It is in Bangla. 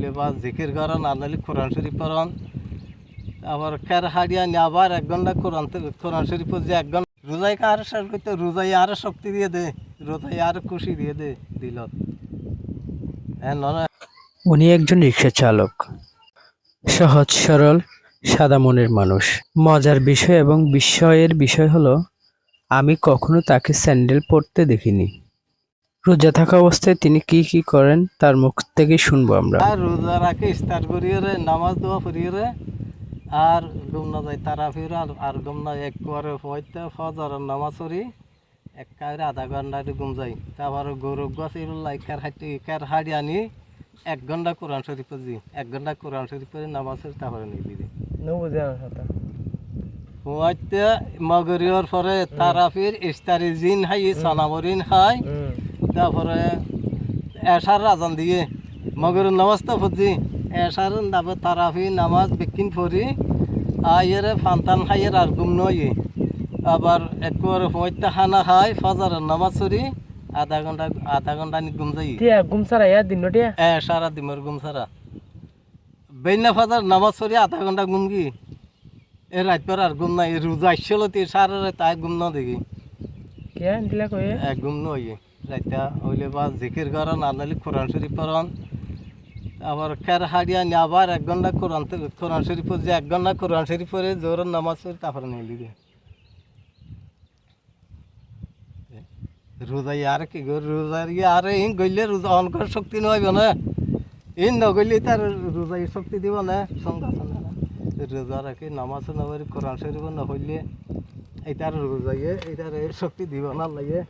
হইলে বা জিকির করন আর নাহলে কোরআন শরীফ পড়ন আবার খের হারিয়া নিয়ে আবার এক ঘণ্টা কোরআন কোরআন শরীফ যে এক ঘণ্টা। রোজাই আরও শেষ করতে রোজাই আরও শক্তি দিয়ে দে রোজাই আরও খুশি দিয়ে দে দিলত। হ্যাঁ উনি একজন রিক্সা চালক। সহজ, সরল, সাদা মনের মানুষ। মজার বিষয় এবং বিস্ময়ের বিষয় হলো, আমি কখনো তাকে স্যান্ডেল পরতে দেখিনি। রোজা থাকা অবস্থায় তিনি কি কি করেন তার মুখ থেকে শুনব আমরা। আর রোজা রাখে স্টার্ট করিয়ে রে নামাজ দোয়া করিয়ে রে আর গুম না যায় তারা ফির আর আর গুম না এক করে হইতে ফজর নামাজ পড়ি এক কারে আধা ঘণ্টা গুম যাই তারপর গরু গাছ এগুলো কার হাঁটি কার হাড়ি আনি এক ঘণ্টা কোরআন শরীফ পড়ি এক ঘণ্টা কোরআন শরীফ পড়ি নামাজ পড়ি তারপরে নিয়ে দিদি হইতে মগরিয়র পরে তারা ফির ইস্তারি জিন হাই সানামরিন হাই তারপরে এশার রাজান দিয়ে মগর নামাজ তো ফুজি। এশার তারপর তারাফি নামাজ বিকিন ফরি আইয়ের ফান্তান খাইয়ের আর গুম নয় আবার একবার হইতে খানা খাই ফাজার নামাজ সরি আধা ঘণ্টা আধা ঘণ্টা নি গুম যাই গুম সারা ইয়া দিন এ সারা দিমর গুম সারা। বেন্না ফাজার নামাজ সরি আধা ঘণ্টা গুম কি এ রাত পর আর গুম নাই রোজা আসছিল তি সারা রাত তাই গুম না দেখি। কে দিলা কয়ে এক গুম নয় রাইতা হইলে বা জিকির করন, আর নাহলে কোরআন শরীফ পড়ন। আবার খের হারিয়া নিয়ে আবার এক ঘণ্টা কোরআন কোরআন শরীফ যে এক ঘণ্টা কোরআন শরীফ পড়ে জোর নামাজ পড়ে, তারপরে নিয়ে দিবে রোজা আর কি রোজার ইয়ে আর ইন গইলে রোজা অন করার শক্তি নইব না। ইন নগইলে তার রোজা শক্তি দিব না না। রোজা রাখি, নামাজ না পড়ি, কোরআন শরীফ না হইলে এইটার রোজাইয়ে এইটার শক্তি দিব না লাগে।